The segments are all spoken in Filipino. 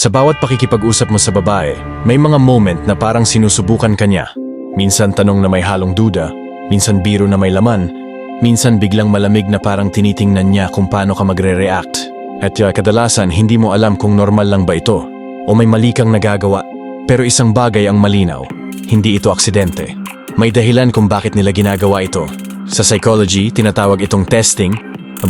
Sa bawat pakikipag-usap mo sa babae, may mga moment na parang sinusubukan ka niya. Minsan tanong na may halong duda, minsan biro na may laman, minsan biglang malamig na parang tinitingnan niya kung paano ka magre-react. At uh, kadalasan hindi mo alam kung normal lang ba ito o may mali kang nagagawa. Pero isang bagay ang malinaw, hindi ito aksidente. May dahilan kung bakit nila ginagawa ito. Sa psychology, tinatawag itong testing,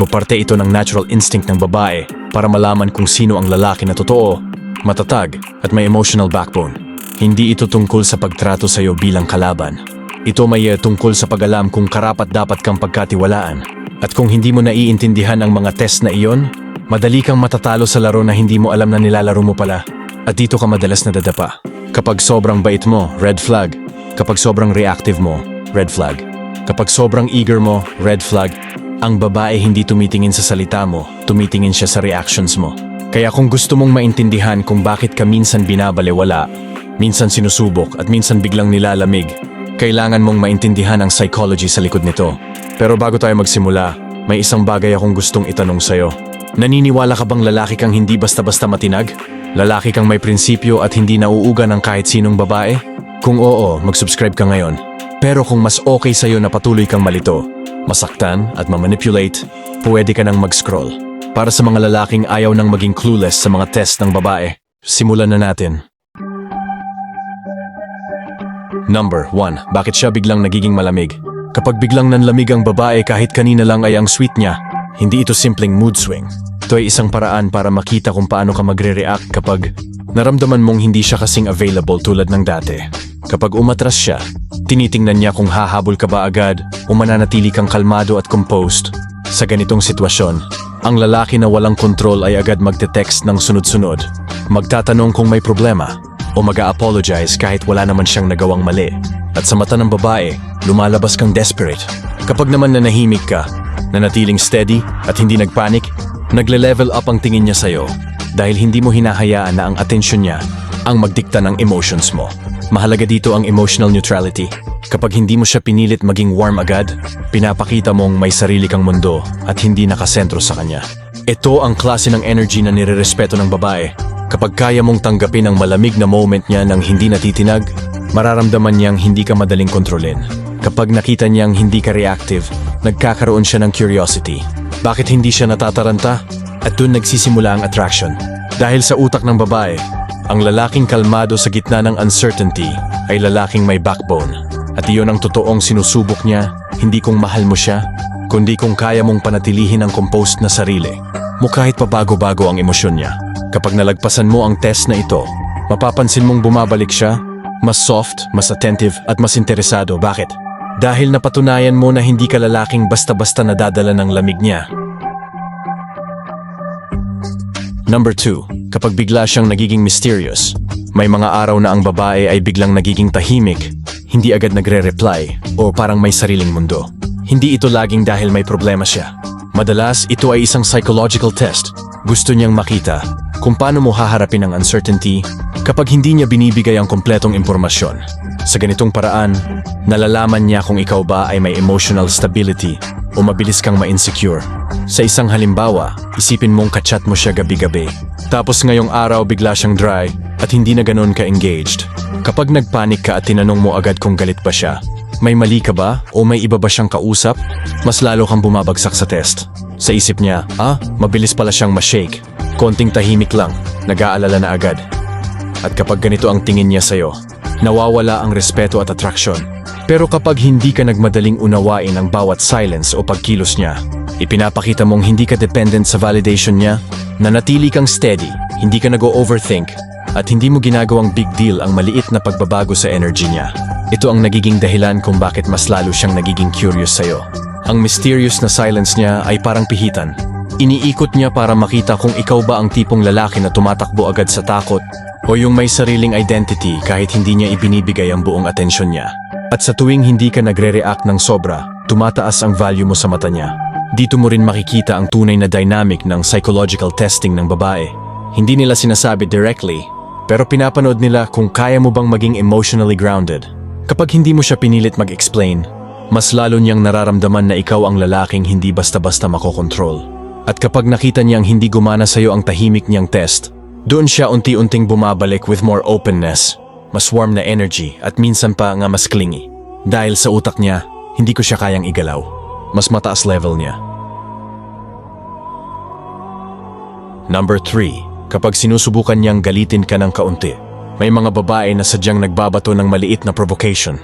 parte ito ng natural instinct ng babae para malaman kung sino ang lalaki na totoo, matatag at may emotional backbone. Hindi ito tungkol sa pagtrato sa iyo bilang kalaban. Ito may tungkol sa pag-alam kung karapat dapat kang pagkatiwalaan. At kung hindi mo naiintindihan ang mga test na iyon, madali kang matatalo sa laro na hindi mo alam na nilalaro mo pala. At dito ka madalas nadadapa. Kapag sobrang bait mo, red flag. Kapag sobrang reactive mo, red flag. Kapag sobrang eager mo, red flag. Ang babae hindi tumitingin sa salita mo, tumitingin siya sa reactions mo. Kaya kung gusto mong maintindihan kung bakit ka minsan binabalewala, minsan sinusubok at minsan biglang nilalamig, kailangan mong maintindihan ang psychology sa likod nito. Pero bago tayo magsimula, may isang bagay akong gustong itanong sa'yo. Naniniwala ka bang lalaki kang hindi basta-basta matinag? Lalaki kang may prinsipyo at hindi nauuga ng kahit sinong babae? Kung oo, mag-subscribe ka ngayon. Pero kung mas okay sa'yo na patuloy kang malito, masaktan at mamanipulate, pwede ka nang mag-scroll. Para sa mga lalaking ayaw nang maging clueless sa mga test ng babae, simulan na natin. Number 1. Bakit siya biglang nagiging malamig? Kapag biglang nanlamig ang babae kahit kanina lang ay ang sweet niya, hindi ito simpleng mood swing. Ito ay isang paraan para makita kung paano ka magre-react kapag naramdaman mong hindi siya kasing available tulad ng dati. Kapag umatras siya, tinitingnan niya kung hahabol ka ba agad o mananatili kang kalmado at composed. Sa ganitong sitwasyon, ang lalaki na walang kontrol ay agad magte-text ng sunod-sunod, magtatanong kung may problema, o mag-apologize kahit wala naman siyang nagawang mali. At sa mata ng babae, lumalabas kang desperate. Kapag naman nanahimik ka, nanatiling steady at hindi nagpanik, nagle-level up ang tingin niya sa'yo dahil hindi mo hinahayaan na ang atensyon niya ang magdikta ng emotions mo. Mahalaga dito ang emotional neutrality. Kapag hindi mo siya pinilit maging warm agad, pinapakita mong may sarili kang mundo at hindi nakasentro sa kanya. Ito ang klase ng energy na nirerespeto ng babae. Kapag kaya mong tanggapin ang malamig na moment niya ng hindi natitinag, mararamdaman niyang hindi ka madaling kontrolin. Kapag nakita niyang hindi ka reactive, nagkakaroon siya ng curiosity. Bakit hindi siya natataranta? At doon nagsisimula ang attraction. Dahil sa utak ng babae, ang lalaking kalmado sa gitna ng uncertainty ay lalaking may backbone. At iyon ang totoong sinusubok niya, hindi kung mahal mo siya, kundi kung kaya mong panatilihin ang composed na sarili mo kahit pabago-bago ang emosyon niya. Kapag nalagpasan mo ang test na ito, mapapansin mong bumabalik siya, mas soft, mas attentive at mas interesado. Bakit? Dahil napatunayan mo na hindi ka lalaking basta-basta nadadala ng lamig niya. Number 2. Kapag bigla siyang nagiging mysterious, may mga araw na ang babae ay biglang nagiging tahimik, hindi agad nagre-reply, o parang may sariling mundo. Hindi ito laging dahil may problema siya. Madalas, ito ay isang psychological test. Gusto niyang makita kung paano mo haharapin ang uncertainty kapag hindi niya binibigay ang kompletong impormasyon. Sa ganitong paraan, nalalaman niya kung ikaw ba ay may emotional stability o mabilis kang ma-insecure. Sa isang halimbawa, isipin mong kachat mo siya gabi-gabi. Tapos ngayong araw bigla siyang dry at hindi na ganun ka-engaged. Kapag nagpanik ka at tinanong mo agad kung galit ba siya, may mali ka ba o may iba ba siyang kausap? Mas lalo kang bumabagsak sa test. Sa isip niya, ah, mabilis pala siyang ma-shake. Konting tahimik lang, nag-aalala na agad. At kapag ganito ang tingin niya sa'yo, nawawala ang respeto at attraction. Pero kapag hindi ka nagmadaling unawain ang bawat silence o pagkilos niya, ipinapakita mong hindi ka dependent sa validation niya, nanatili kang steady, hindi ka nag-overthink, at hindi mo ginagawang big deal ang maliit na pagbabago sa energy niya. Ito ang nagiging dahilan kung bakit mas lalo siyang nagiging curious sa'yo. Ang mysterious na silence niya ay parang pihitan. Iniikot niya para makita kung ikaw ba ang tipong lalaki na tumatakbo agad sa takot o yung may sariling identity kahit hindi niya ibinibigay ang buong atensyon niya. At sa tuwing hindi ka nagre-react ng sobra, tumataas ang value mo sa mata niya. Dito mo rin makikita ang tunay na dynamic ng psychological testing ng babae. Hindi nila sinasabi directly, pero pinapanood nila kung kaya mo bang maging emotionally grounded. Kapag hindi mo siya pinilit mag-explain, mas lalo niyang nararamdaman na ikaw ang lalaking hindi basta-basta makokontrol. At kapag nakita niyang hindi gumana sa'yo ang tahimik niyang test, Doon siya unti-unting bumabalik with more openness, mas warm na energy at minsan pa nga mas clingy. Dahil sa utak niya, hindi ko siya kayang igalaw. Mas mataas level niya. Number 3. Kapag sinusubukan niyang galitin ka ng kaunti, may mga babae na sadyang nagbabato ng maliit na provocation.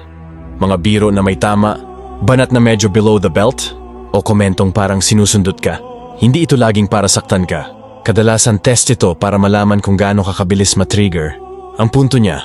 Mga biro na may tama, banat na medyo below the belt, o komentong parang sinusundot ka. Hindi ito laging para saktan ka. Kadalasan test ito para malaman kung gaano kakabilis matrigger. Ang punto niya,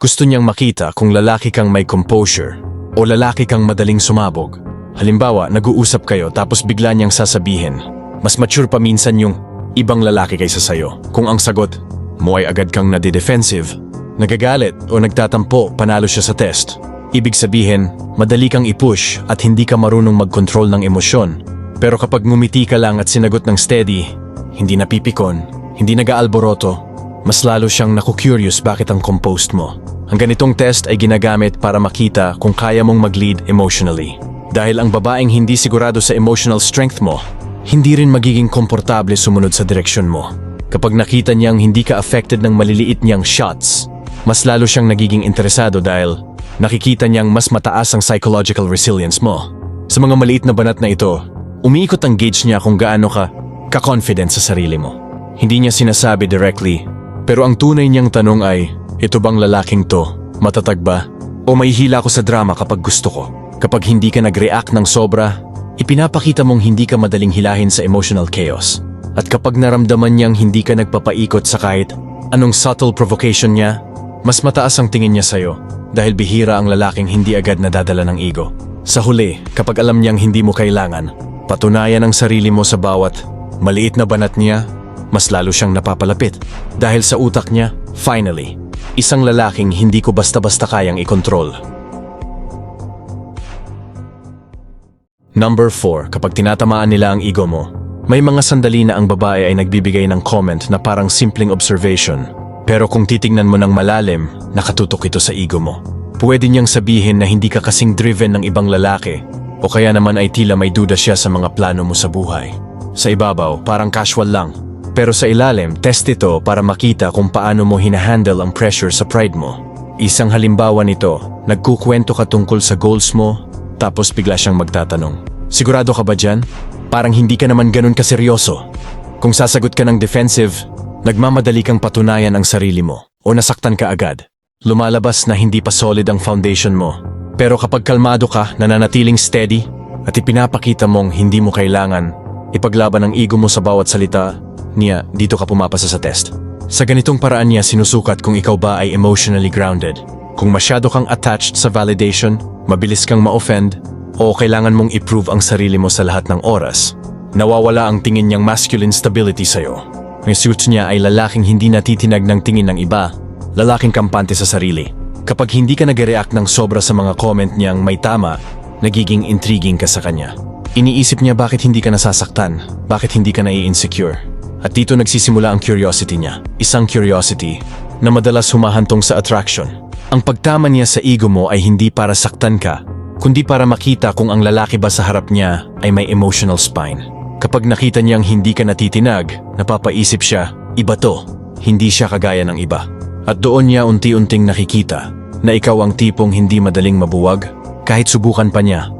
gusto niyang makita kung lalaki kang may composure o lalaki kang madaling sumabog. Halimbawa, nag-uusap kayo tapos bigla niyang sasabihin, mas mature pa minsan yung ibang lalaki kaysa sayo. Kung ang sagot, mo ay agad kang nade-defensive, nagagalit o nagtatampo, panalo siya sa test. Ibig sabihin, madali kang i-push at hindi ka marunong mag-control ng emosyon. Pero kapag ngumiti ka lang at sinagot ng steady, hindi napipikon, hindi nag-aalboroto, mas lalo siyang naku-curious bakit ang composed mo. Ang ganitong test ay ginagamit para makita kung kaya mong mag-lead emotionally. Dahil ang babaeng hindi sigurado sa emotional strength mo, hindi rin magiging komportable sumunod sa direksyon mo. Kapag nakita niyang hindi ka affected ng maliliit niyang shots, mas lalo siyang nagiging interesado dahil nakikita niyang mas mataas ang psychological resilience mo. Sa mga maliit na banat na ito, umiikot ang gauge niya kung gaano ka ka-confident sa sarili mo. Hindi niya sinasabi directly, pero ang tunay niyang tanong ay, ito bang lalaking to? Matatag ba? O may hila ko sa drama kapag gusto ko? Kapag hindi ka nag-react ng sobra, ipinapakita mong hindi ka madaling hilahin sa emotional chaos. At kapag naramdaman niyang hindi ka nagpapaikot sa kahit anong subtle provocation niya, mas mataas ang tingin niya sa'yo dahil bihira ang lalaking hindi agad nadadala ng ego. Sa huli, kapag alam niyang hindi mo kailangan, patunayan ang sarili mo sa bawat maliit na banat niya, mas lalo siyang napapalapit. Dahil sa utak niya, finally, isang lalaking hindi ko basta-basta kayang ikontrol. Number 4. Kapag tinatamaan nila ang ego mo, may mga sandali na ang babae ay nagbibigay ng comment na parang simpleng observation. Pero kung titingnan mo ng malalim, nakatutok ito sa ego mo. Pwede niyang sabihin na hindi ka kasing driven ng ibang lalaki o kaya naman ay tila may duda siya sa mga plano mo sa buhay. Sa ibabaw, parang casual lang. Pero sa ilalim, test ito para makita kung paano mo hinahandle ang pressure sa pride mo. Isang halimbawa nito, nagkukwento ka tungkol sa goals mo, tapos bigla siyang magtatanong. Sigurado ka ba dyan? Parang hindi ka naman ganun kaseryoso. Kung sasagot ka ng defensive, nagmamadali kang patunayan ang sarili mo o nasaktan ka agad. Lumalabas na hindi pa solid ang foundation mo. Pero kapag kalmado ka, nananatiling steady, at ipinapakita mong hindi mo kailangan, ipaglaban ang ego mo sa bawat salita, niya dito ka pumapasa sa test. Sa ganitong paraan niya sinusukat kung ikaw ba ay emotionally grounded. Kung masyado kang attached sa validation, mabilis kang ma-offend, o kailangan mong i-prove ang sarili mo sa lahat ng oras, nawawala ang tingin niyang masculine stability sa'yo. Ang suit niya ay lalaking hindi natitinag ng tingin ng iba, lalaking kampante sa sarili. Kapag hindi ka nag-react ng sobra sa mga comment niyang may tama, nagiging intriguing ka sa kanya. Iniisip niya bakit hindi ka nasasaktan, bakit hindi ka nai-insecure. At dito nagsisimula ang curiosity niya. Isang curiosity na madalas humahantong sa attraction. Ang pagtama niya sa ego mo ay hindi para saktan ka, kundi para makita kung ang lalaki ba sa harap niya ay may emotional spine. Kapag nakita niyang hindi ka natitinag, napapaisip siya, iba to, hindi siya kagaya ng iba. At doon niya unti-unting nakikita na ikaw ang tipong hindi madaling mabuwag kahit subukan pa niya.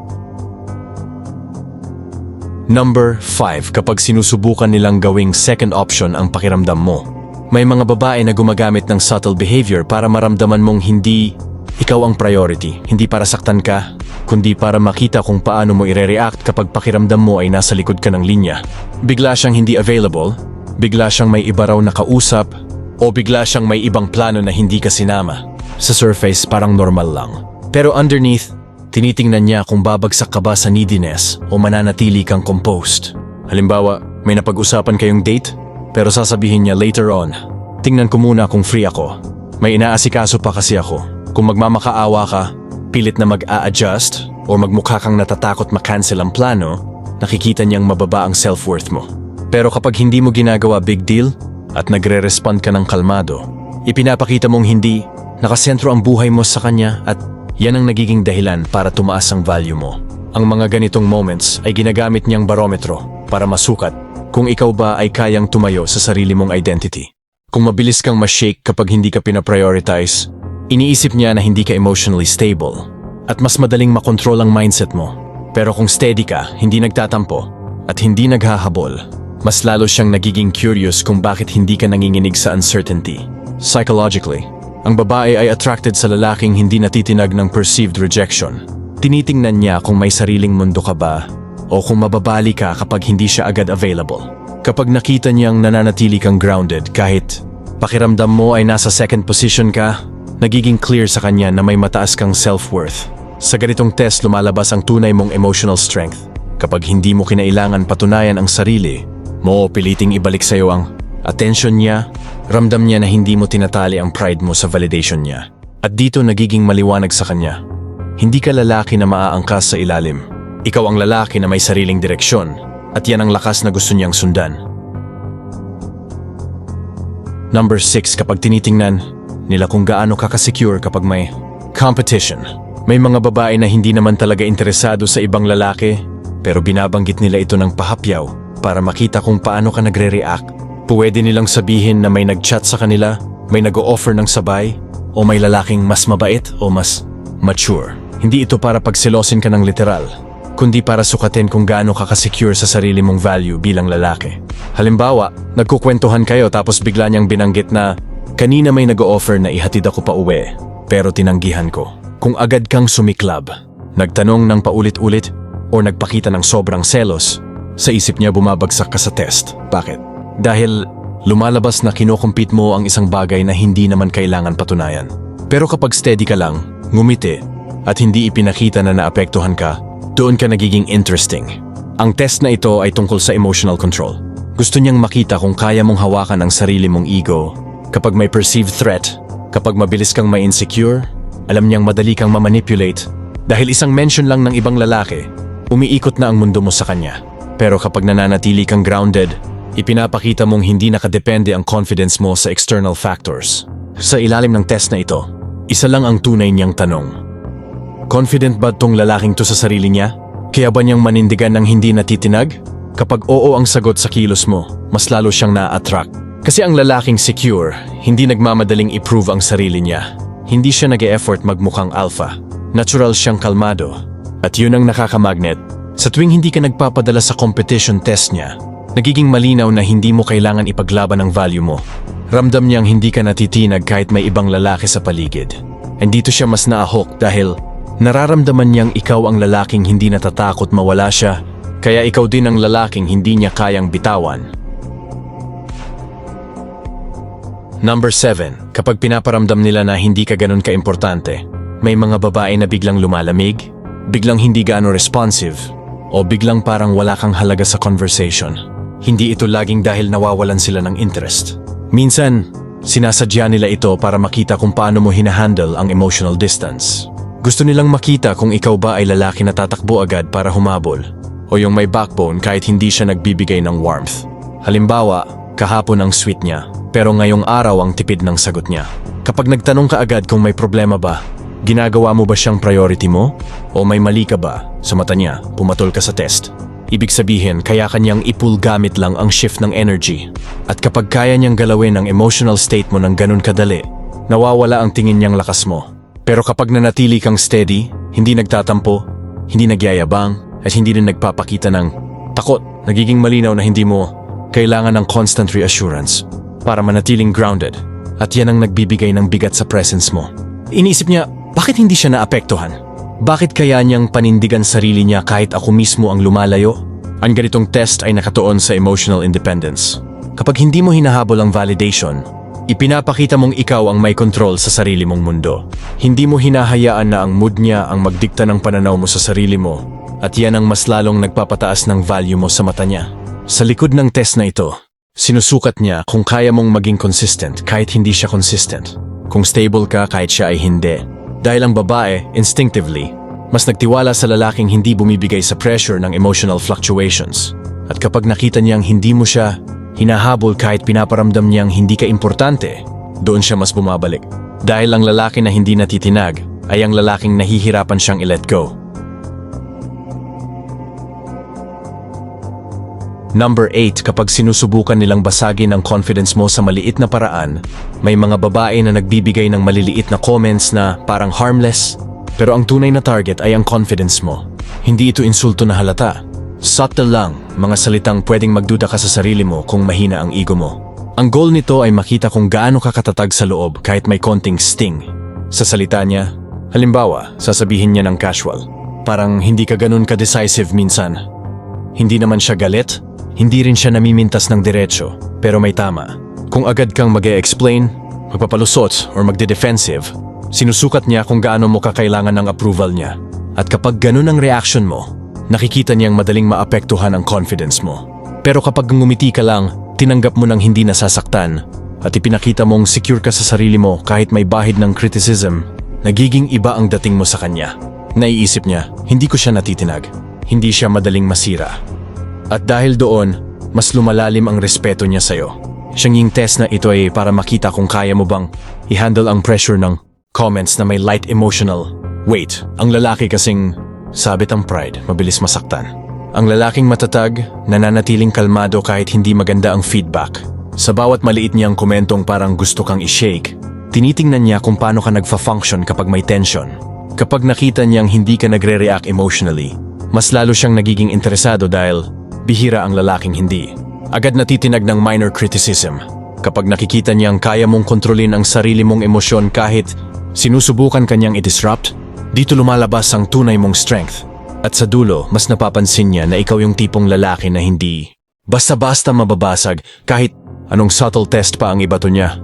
Number 5. Kapag sinusubukan nilang gawing second option ang pakiramdam mo. May mga babae na gumagamit ng subtle behavior para maramdaman mong hindi ikaw ang priority, hindi para saktan ka, kundi para makita kung paano mo ire-react kapag pakiramdam mo ay nasa likod ka ng linya. Bigla siyang hindi available, bigla siyang may iba raw na kausap, o bigla siyang may ibang plano na hindi ka sinama. Sa surface, parang normal lang. Pero underneath, tinitingnan niya kung babagsak ka ba sa neediness o mananatili kang composed. Halimbawa, may napag-usapan kayong date, pero sasabihin niya later on, tingnan ko muna kung free ako. May inaasikaso pa kasi ako. Kung magmamakaawa ka, pilit na mag-a-adjust o magmukha kang natatakot makancel ang plano, nakikita niyang mababa ang self-worth mo. Pero kapag hindi mo ginagawa big deal at nagre-respond ka ng kalmado, ipinapakita mong hindi nakasentro ang buhay mo sa kanya at yan ang nagiging dahilan para tumaas ang value mo. Ang mga ganitong moments ay ginagamit niyang barometro para masukat kung ikaw ba ay kayang tumayo sa sarili mong identity. Kung mabilis kang ma-shake kapag hindi ka pinaprioritize, iniisip niya na hindi ka emotionally stable at mas madaling makontrol ang mindset mo. Pero kung steady ka, hindi nagtatampo at hindi naghahabol, mas lalo siyang nagiging curious kung bakit hindi ka nanginginig sa uncertainty. Psychologically, ang babae ay attracted sa lalaking hindi natitinag ng perceived rejection. Tinitingnan niya kung may sariling mundo ka ba o kung mababali ka kapag hindi siya agad available. Kapag nakita niyang nananatili kang grounded kahit pakiramdam mo ay nasa second position ka, nagiging clear sa kanya na may mataas kang self-worth. Sa ganitong test lumalabas ang tunay mong emotional strength. Kapag hindi mo kinailangan patunayan ang sarili, mo piliting ibalik sa iyo ang attention niya, ramdam niya na hindi mo tinatali ang pride mo sa validation niya. At dito nagiging maliwanag sa kanya. Hindi ka lalaki na maaangkas sa ilalim. Ikaw ang lalaki na may sariling direksyon at yan ang lakas na gusto niyang sundan. Number 6 kapag tinitingnan nila kung gaano ka ka-secure kapag may competition. May mga babae na hindi naman talaga interesado sa ibang lalaki pero binabanggit nila ito ng pahapyaw para makita kung paano ka nagre-react. Pwede nilang sabihin na may nag-chat sa kanila, may nag-o-offer ng sabay, o may lalaking mas mabait o mas mature. Hindi ito para pagselosin ka ng literal, kundi para sukatin kung gaano ka ka-secure sa sarili mong value bilang lalaki. Halimbawa, nagkukwentuhan kayo tapos bigla niyang binanggit na kanina may nag-o-offer na ihatid ako pa uwi, pero tinanggihan ko. Kung agad kang sumiklab, nagtanong ng paulit-ulit o nagpakita ng sobrang selos, sa isip niya bumabagsak ka sa test. Bakit? Dahil lumalabas na kinokompete mo ang isang bagay na hindi naman kailangan patunayan. Pero kapag steady ka lang, ngumiti, at hindi ipinakita na naapektuhan ka, doon ka nagiging interesting. Ang test na ito ay tungkol sa emotional control. Gusto niyang makita kung kaya mong hawakan ang sarili mong ego. Kapag may perceived threat, kapag mabilis kang may insecure, alam niyang madali kang mamanipulate. Dahil isang mention lang ng ibang lalaki, umiikot na ang mundo mo sa kanya. Pero kapag nananatili kang grounded, ipinapakita mong hindi nakadepende ang confidence mo sa external factors. Sa ilalim ng test na ito, isa lang ang tunay niyang tanong. Confident ba tong lalaking to sa sarili niya? Kaya ba niyang manindigan ng hindi natitinag? Kapag oo ang sagot sa kilos mo, mas lalo siyang na-attract. Kasi ang lalaking secure, hindi nagmamadaling i-prove ang sarili niya. Hindi siya nag effort magmukhang alpha. Natural siyang kalmado. At yun ang nakakamagnet. Sa tuwing hindi ka nagpapadala sa competition test niya, nagiging malinaw na hindi mo kailangan ipaglaban ang value mo. Ramdam niyang hindi ka natitinag kahit may ibang lalaki sa paligid. And dito siya mas naahok dahil nararamdaman niyang ikaw ang lalaking hindi natatakot mawala siya, kaya ikaw din ang lalaking hindi niya kayang bitawan. Number 7. Kapag pinaparamdam nila na hindi ka ganun kaimportante, may mga babae na biglang lumalamig, biglang hindi gaano responsive, o biglang parang wala kang halaga sa conversation. Hindi ito laging dahil nawawalan sila ng interest. Minsan, sinasadya nila ito para makita kung paano mo hinahandle ang emotional distance. Gusto nilang makita kung ikaw ba ay lalaki na tatakbo agad para humabol, o yung may backbone kahit hindi siya nagbibigay ng warmth. Halimbawa, kahapon ang sweet niya, pero ngayong araw ang tipid ng sagot niya. Kapag nagtanong ka agad kung may problema ba, ginagawa mo ba siyang priority mo? O may mali ka ba? Sa mata niya, pumatol ka sa test. Ibig sabihin, kaya kanyang ipul gamit lang ang shift ng energy. At kapag kaya niyang galawin ang emotional state mo ng ganun kadali, nawawala ang tingin niyang lakas mo. Pero kapag nanatili kang steady, hindi nagtatampo, hindi nagyayabang, at hindi rin nagpapakita ng takot, nagiging malinaw na hindi mo kailangan ng constant reassurance para manatiling grounded at yan ang nagbibigay ng bigat sa presence mo. Inisip niya, bakit hindi siya naapektuhan? Bakit kaya niyang panindigan sarili niya kahit ako mismo ang lumalayo? Ang ganitong test ay nakatuon sa emotional independence. Kapag hindi mo hinahabol ang validation, ipinapakita mong ikaw ang may control sa sarili mong mundo. Hindi mo hinahayaan na ang mood niya ang magdikta ng pananaw mo sa sarili mo at yan ang mas lalong nagpapataas ng value mo sa mata niya. Sa likod ng test na ito, sinusukat niya kung kaya mong maging consistent kahit hindi siya consistent. Kung stable ka kahit siya ay hindi. Dahil ang babae, instinctively, mas nagtiwala sa lalaking hindi bumibigay sa pressure ng emotional fluctuations. At kapag nakita niyang hindi mo siya hinahabol kahit pinaparamdam niyang hindi ka importante, doon siya mas bumabalik. Dahil ang lalaki na hindi natitinag ay ang lalaking nahihirapan siyang i-let go. Number 8, kapag sinusubukan nilang basagin ang confidence mo sa maliit na paraan, may mga babae na nagbibigay ng maliliit na comments na parang harmless, pero ang tunay na target ay ang confidence mo. Hindi ito insulto na halata. Subtle lang, mga salitang pwedeng magduda ka sa sarili mo kung mahina ang ego mo. Ang goal nito ay makita kung gaano ka katatag sa loob kahit may konting sting. Sa salita niya, halimbawa, sasabihin niya ng casual, parang hindi ka ganun ka-decisive minsan. Hindi naman siya galit, hindi rin siya namimintas ng diretsyo, pero may tama. Kung agad kang mag explain magpapalusot, or magde-defensive, sinusukat niya kung gaano mo kakailangan ng approval niya. At kapag ganun ang reaction mo, nakikita niyang madaling maapektuhan ang confidence mo. Pero kapag ngumiti ka lang, tinanggap mo ng hindi nasasaktan, at ipinakita mong secure ka sa sarili mo kahit may bahid ng criticism, nagiging iba ang dating mo sa kanya. Naiisip niya, hindi ko siya natitinag. Hindi siya madaling masira. At dahil doon, mas lumalalim ang respeto niya sa'yo. Siyang yung test na ito ay para makita kung kaya mo bang i-handle ang pressure ng comments na may light emotional. Wait, ang lalaki kasing sabit ang pride, mabilis masaktan. Ang lalaking matatag, nananatiling kalmado kahit hindi maganda ang feedback. Sa bawat maliit niyang komentong parang gusto kang i-shake, tinitingnan niya kung paano ka nagfa-function kapag may tension. Kapag nakita niyang hindi ka nagre-react emotionally, mas lalo siyang nagiging interesado dahil bihira ang lalaking hindi. Agad natitinag ng minor criticism. Kapag nakikita niyang kaya mong kontrolin ang sarili mong emosyon kahit sinusubukan kanyang i-disrupt, dito lumalabas ang tunay mong strength. At sa dulo, mas napapansin niya na ikaw yung tipong lalaki na hindi basta-basta mababasag kahit anong subtle test pa ang ibato niya.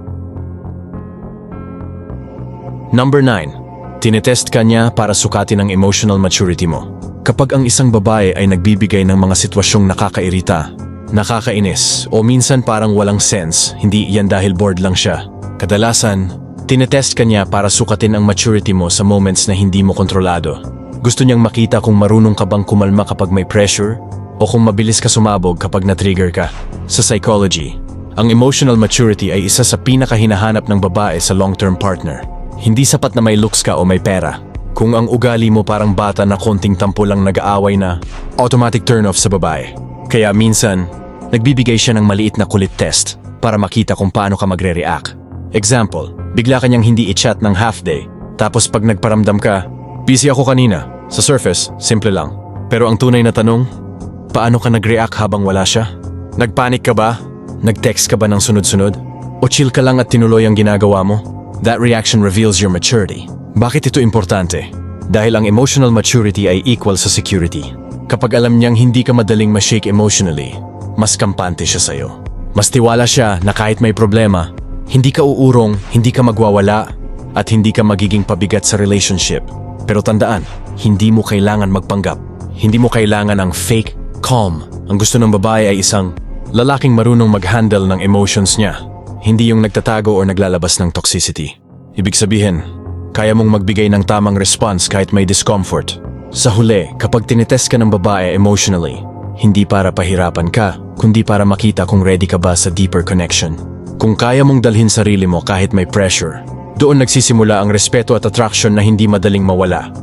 Number 9. Tinetest ka niya para sukatin ang emotional maturity mo. Kapag ang isang babae ay nagbibigay ng mga sitwasyong nakakairita, nakakainis, o minsan parang walang sense, hindi yan dahil bored lang siya. Kadalasan, tinetest ka niya para sukatin ang maturity mo sa moments na hindi mo kontrolado. Gusto niyang makita kung marunong ka bang kumalma kapag may pressure, o kung mabilis ka sumabog kapag na-trigger ka. Sa psychology, ang emotional maturity ay isa sa pinakahinahanap ng babae sa long-term partner. Hindi sapat na may looks ka o may pera. Kung ang ugali mo parang bata na konting tampo lang nag-aaway na, automatic turn-off sa babae. Kaya minsan, nagbibigay siya ng maliit na kulit test para makita kung paano ka magre-react. Example, bigla kanyang hindi i-chat ng half day, tapos pag nagparamdam ka, busy ako kanina. Sa surface, simple lang. Pero ang tunay na tanong, paano ka nag-react habang wala siya? Nagpanik ka ba? Nag-text ka ba ng sunod-sunod? O chill ka lang at tinuloy ang ginagawa mo? That reaction reveals your maturity. Bakit ito importante? Dahil ang emotional maturity ay equal sa security. Kapag alam niyang hindi ka madaling ma-shake emotionally, mas kampante siya sa'yo. Mas tiwala siya na kahit may problema, hindi ka uurong, hindi ka magwawala, at hindi ka magiging pabigat sa relationship. Pero tandaan, hindi mo kailangan magpanggap. Hindi mo kailangan ng fake calm. Ang gusto ng babae ay isang lalaking marunong mag-handle ng emotions niya. Hindi yung nagtatago o naglalabas ng toxicity. Ibig sabihin, kaya mong magbigay ng tamang response kahit may discomfort. Sa huli, kapag tinetest ka ng babae emotionally, hindi para pahirapan ka, kundi para makita kung ready ka ba sa deeper connection. Kung kaya mong dalhin sarili mo kahit may pressure, doon nagsisimula ang respeto at attraction na hindi madaling mawala.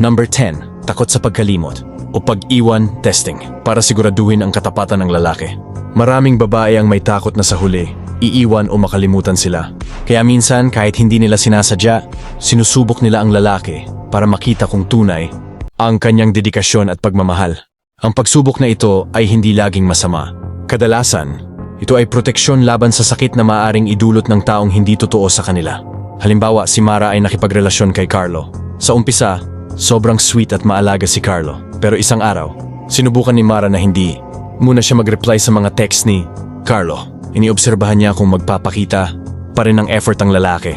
Number 10. Takot sa pagkalimot o pag-iwan testing para siguraduhin ang katapatan ng lalaki. Maraming babae ang may takot na sa huli, iiwan o makalimutan sila. Kaya minsan kahit hindi nila sinasadya, sinusubok nila ang lalaki para makita kung tunay ang kanyang dedikasyon at pagmamahal. Ang pagsubok na ito ay hindi laging masama. Kadalasan, ito ay proteksyon laban sa sakit na maaring idulot ng taong hindi totoo sa kanila. Halimbawa, si Mara ay nakipagrelasyon kay Carlo. Sa umpisa, sobrang sweet at maalaga si Carlo. Pero isang araw, sinubukan ni Mara na hindi. Muna siya mag-reply sa mga text ni Carlo. Iniobserbahan niya kung magpapakita pa rin ng effort ang lalaki.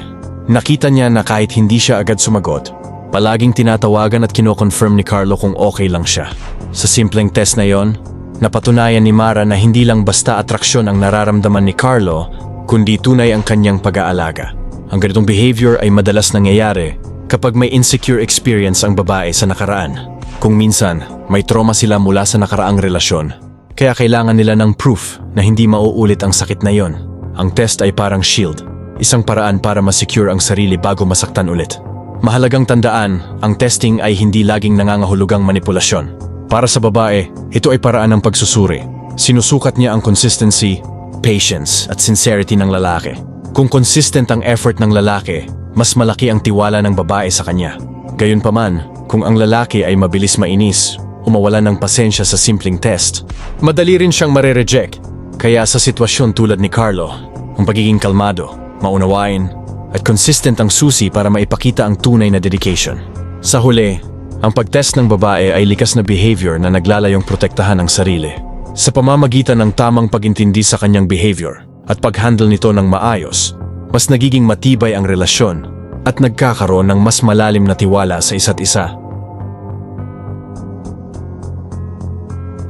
Nakita niya na kahit hindi siya agad sumagot, palaging tinatawagan at kinoconfirm ni Carlo kung okay lang siya. Sa simpleng test na yon, napatunayan ni Mara na hindi lang basta atraksyon ang nararamdaman ni Carlo, kundi tunay ang kanyang pag-aalaga. Ang ganitong behavior ay madalas nangyayari kapag may insecure experience ang babae sa nakaraan. Kung minsan, may trauma sila mula sa nakaraang relasyon. Kaya kailangan nila ng proof na hindi mauulit ang sakit na yon. Ang test ay parang shield, isang paraan para masecure ang sarili bago masaktan ulit. Mahalagang tandaan, ang testing ay hindi laging nangangahulugang manipulasyon. Para sa babae, ito ay paraan ng pagsusuri. Sinusukat niya ang consistency, patience at sincerity ng lalaki. Kung consistent ang effort ng lalaki, mas malaki ang tiwala ng babae sa kanya. Gayunpaman, kung ang lalaki ay mabilis mainis, umawala ng pasensya sa simpleng test, madali rin siyang marereject. Kaya sa sitwasyon tulad ni Carlo, ang pagiging kalmado, maunawain, at consistent ang susi para maipakita ang tunay na dedication. Sa huli, ang pagtest ng babae ay likas na behavior na naglalayong protektahan ang sarili. Sa pamamagitan ng tamang pagintindi sa kanyang behavior at pag-handle nito ng maayos, mas nagiging matibay ang relasyon at nagkakaroon ng mas malalim na tiwala sa isa't isa.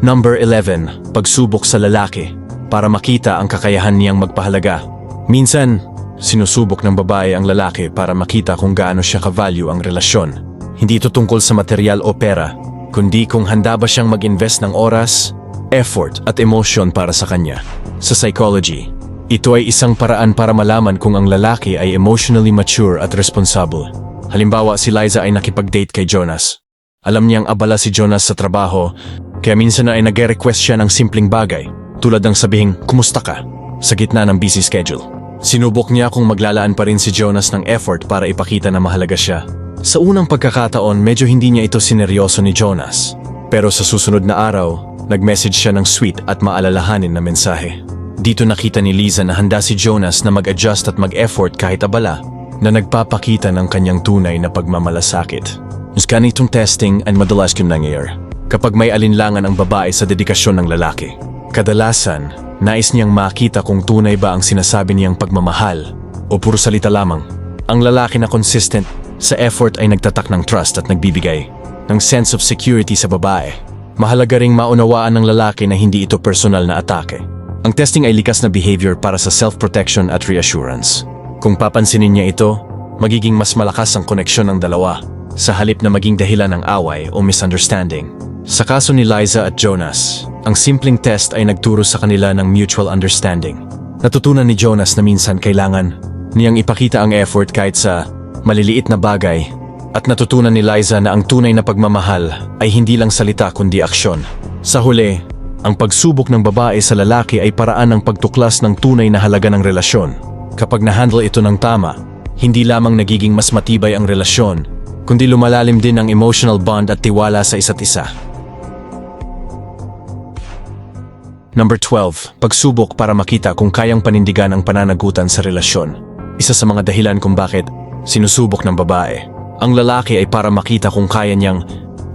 Number 11. Pagsubok sa lalaki para makita ang kakayahan niyang magpahalaga. Minsan, sinusubok ng babae ang lalaki para makita kung gaano siya ka-value ang relasyon. Hindi ito tungkol sa material o pera, kundi kung handa ba siyang mag-invest ng oras, effort at emotion para sa kanya. Sa psychology, ito ay isang paraan para malaman kung ang lalaki ay emotionally mature at responsible. Halimbawa, si Liza ay nakipag-date kay Jonas. Alam niyang abala si Jonas sa trabaho, kaya minsan na ay nag-request siya ng simpleng bagay, tulad ng sabihing, kumusta ka? Sa gitna ng busy schedule. Sinubok niya kung maglalaan pa rin si Jonas ng effort para ipakita na mahalaga siya. Sa unang pagkakataon, medyo hindi niya ito sineryoso ni Jonas. Pero sa susunod na araw, nag-message siya ng sweet at maalalahanin na mensahe. Dito nakita ni Liza na handa si Jonas na mag-adjust at mag-effort kahit abala, na nagpapakita ng kanyang tunay na pagmamalasakit. Ganitong testing ay madalas yung nangyayari. Kapag may alinlangan ang babae sa dedikasyon ng lalaki, kadalasan, nais niyang makita kung tunay ba ang sinasabi niyang pagmamahal o puro salita lamang. Ang lalaki na consistent sa effort ay nagtatak ng trust at nagbibigay ng sense of security sa babae. Mahalaga ring maunawaan ng lalaki na hindi ito personal na atake. Ang testing ay likas na behavior para sa self-protection at reassurance. Kung papansinin niya ito, magiging mas malakas ang koneksyon ng dalawa sa halip na maging dahilan ng away o misunderstanding. Sa kaso ni Liza at Jonas, ang simpleng test ay nagturo sa kanila ng mutual understanding. Natutunan ni Jonas na minsan kailangan niyang ipakita ang effort kahit sa maliliit na bagay at natutunan ni Liza na ang tunay na pagmamahal ay hindi lang salita kundi aksyon. Sa huli, ang pagsubok ng babae sa lalaki ay paraan ng pagtuklas ng tunay na halaga ng relasyon. Kapag na-handle ito ng tama, hindi lamang nagiging mas matibay ang relasyon, kundi lumalalim din ang emotional bond at tiwala sa isa't isa. Number 12. Pagsubok para makita kung kayang panindigan ang pananagutan sa relasyon. Isa sa mga dahilan kung bakit sinusubok ng babae. Ang lalaki ay para makita kung kaya niyang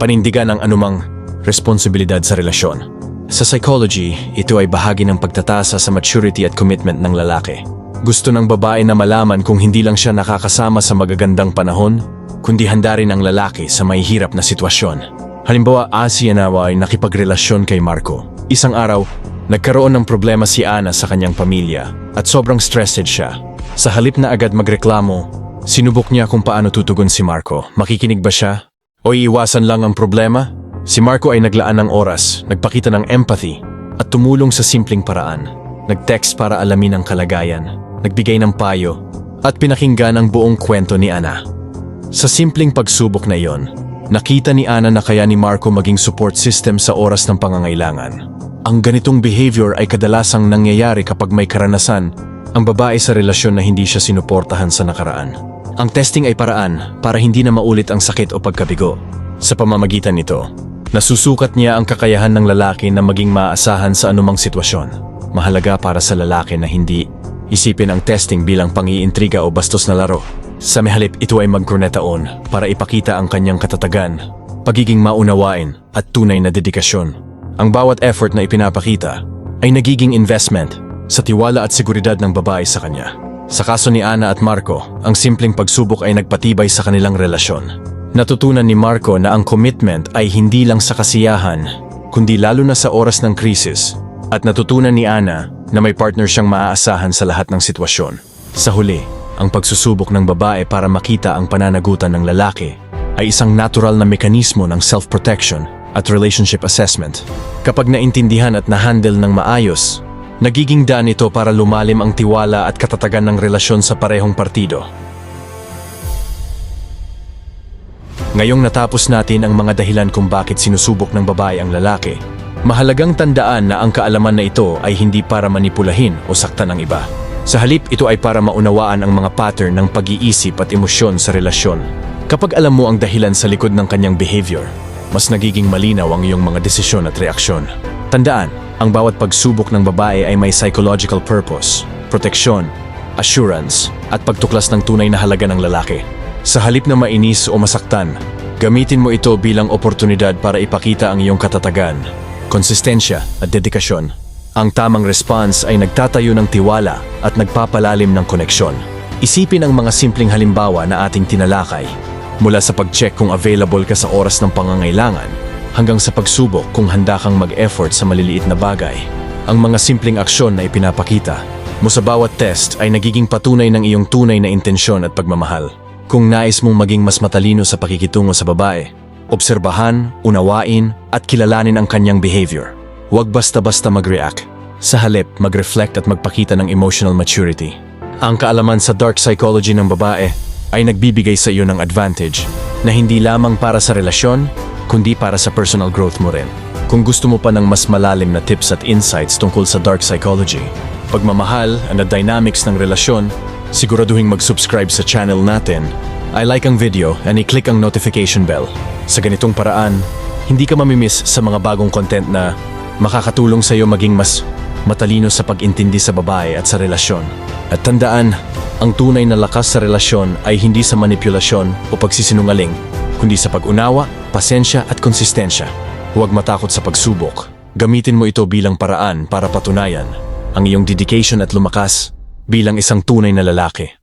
panindigan ang anumang responsibilidad sa relasyon. Sa psychology, ito ay bahagi ng pagtatasa sa maturity at commitment ng lalaki. Gusto ng babae na malaman kung hindi lang siya nakakasama sa magagandang panahon, kundi handa rin ang lalaki sa mahihirap na sitwasyon. Halimbawa, Asia Nawa ay nakipagrelasyon kay Marco. Isang araw, nagkaroon ng problema si Ana sa kanyang pamilya at sobrang stressed siya. Sa halip na agad magreklamo, sinubok niya kung paano tutugon si Marco. Makikinig ba siya? O iiwasan lang ang problema? Si Marco ay naglaan ng oras, nagpakita ng empathy, at tumulong sa simpleng paraan. Nag-text para alamin ang kalagayan, nagbigay ng payo, at pinakinggan ang buong kwento ni Ana. Sa simpleng pagsubok na iyon, nakita ni Ana na kaya ni Marco maging support system sa oras ng pangangailangan. Ang ganitong behavior ay kadalasang nangyayari kapag may karanasan ang babae sa relasyon na hindi siya sinuportahan sa nakaraan. Ang testing ay paraan para hindi na maulit ang sakit o pagkabigo. Sa pamamagitan nito, nasusukat niya ang kakayahan ng lalaki na maging maaasahan sa anumang sitwasyon. Mahalaga para sa lalaki na hindi isipin ang testing bilang pangiintriga o bastos na laro. Sa mihalip ito ay magkronetaon para ipakita ang kanyang katatagan, pagiging maunawain at tunay na dedikasyon. Ang bawat effort na ipinapakita ay nagiging investment sa tiwala at seguridad ng babae sa kanya. Sa kaso ni Ana at Marco, ang simpleng pagsubok ay nagpatibay sa kanilang relasyon. Natutunan ni Marco na ang commitment ay hindi lang sa kasiyahan, kundi lalo na sa oras ng krisis. At natutunan ni Ana na may partner siyang maaasahan sa lahat ng sitwasyon. Sa huli, ang pagsusubok ng babae para makita ang pananagutan ng lalaki ay isang natural na mekanismo ng self-protection at relationship assessment. Kapag naintindihan at nahandle ng maayos, nagiging daan ito para lumalim ang tiwala at katatagan ng relasyon sa parehong partido. Ngayong natapos natin ang mga dahilan kung bakit sinusubok ng babae ang lalaki, mahalagang tandaan na ang kaalaman na ito ay hindi para manipulahin o saktan ng iba. Sa halip, ito ay para maunawaan ang mga pattern ng pag-iisip at emosyon sa relasyon. Kapag alam mo ang dahilan sa likod ng kanyang behavior, mas nagiging malinaw ang iyong mga desisyon at reaksyon. Tandaan, ang bawat pagsubok ng babae ay may psychological purpose, proteksyon, assurance, at pagtuklas ng tunay na halaga ng lalaki. Sa halip na mainis o masaktan, gamitin mo ito bilang oportunidad para ipakita ang iyong katatagan, konsistensya at dedikasyon. Ang tamang response ay nagtatayo ng tiwala at nagpapalalim ng koneksyon. Isipin ang mga simpleng halimbawa na ating tinalakay, mula sa pag-check kung available ka sa oras ng pangangailangan, hanggang sa pagsubok kung handa kang mag-effort sa maliliit na bagay. Ang mga simpleng aksyon na ipinapakita mo sa bawat test ay nagiging patunay ng iyong tunay na intensyon at pagmamahal. Kung nais mong maging mas matalino sa pakikitungo sa babae, obserbahan, unawain, at kilalanin ang kanyang behavior. Huwag basta-basta mag-react. Sa halip, mag-reflect at magpakita ng emotional maturity. Ang kaalaman sa dark psychology ng babae ay nagbibigay sa iyo ng advantage na hindi lamang para sa relasyon, kundi para sa personal growth mo rin. Kung gusto mo pa ng mas malalim na tips at insights tungkol sa dark psychology, pagmamahal at the dynamics ng relasyon, siguraduhin mag-subscribe sa channel natin. I like ang video and i-click ang notification bell. Sa ganitong paraan, hindi ka mamimiss sa mga bagong content na makakatulong sa iyo maging mas matalino sa pag-intindi sa babae at sa relasyon. At tandaan, ang tunay na lakas sa relasyon ay hindi sa manipulasyon o pagsisinungaling, kundi sa pag-unawa, pasensya at konsistensya. Huwag matakot sa pagsubok. Gamitin mo ito bilang paraan para patunayan ang iyong dedication at lumakas bilang isang tunay na lalaki.